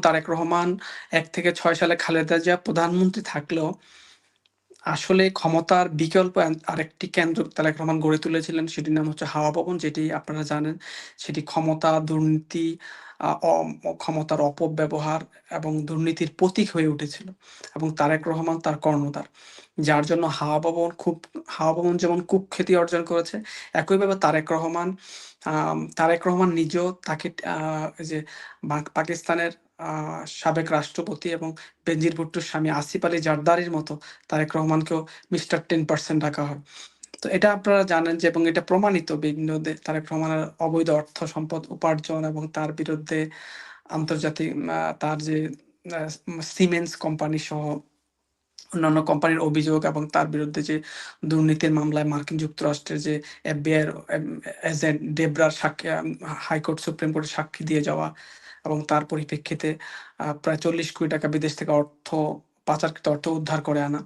তারেক রহমান এক থেকে ছয় সালে খালেদা জিয়া প্রধানমন্ত্রী থাকলেও আসলে ক্ষমতার বিকল্প আরেকটি কেন্দ্র তারেক রহমান গড়ে তুলেছিলেন। সেটির নাম হচ্ছে হাওয়া ভবন। যেটি আপনারা জানেন সেটি ক্ষমতা, দুর্নীতি, ক্ষমতার অপব্যবহার এবং দুর্নীতির প্রতীক হয়ে উঠেছিল। এবং তারেক রহমান তার কর্ণধার। যার জন্য হাওয়া ভবন খুব হাওয়া ভবন যেমন কুখ্যাতি অর্জন করেছে, একইভাবে তারেক রহমান তারেক রহমান নিজেও তাকে যে পাকিস্তানের সাবেক রাষ্ট্রপতি এবং বেনজির ভুট্টোর স্বামী আসিফ আলী জারদারির মতো তারেক রহমানকেও মিস্টার টেন পার্সেন্ট রাখা হয়। তো এটা আপনারা জানেন যে এবং এটা প্রমাণিত বিভিন্ন তারেক রহমানের অবৈধ অর্থ সম্পদ উপার্জন এবং তার বিরুদ্ধে আন্তর্জাতিক তার যে সিমেন্স কোম্পানি সহ অন্যান্য কোম্পানির অভিযোগ এবং তার বিরুদ্ধে যে দুর্নীতির মামলায় মার্কিন যুক্তরাষ্ট্রের যে এফবিআইয়ের এজেন্ট ডেবরার সাক্ষী হাইকোর্ট, সুপ্রিম কোর্টে সাক্ষী দিয়ে যাওয়া এবং তার পরিপ্রেক্ষিতে প্রায় ৪০ কোটি টাকা বিদেশ থেকে অর্থ পাচারকৃত অর্থ উদ্ধার করে আনা।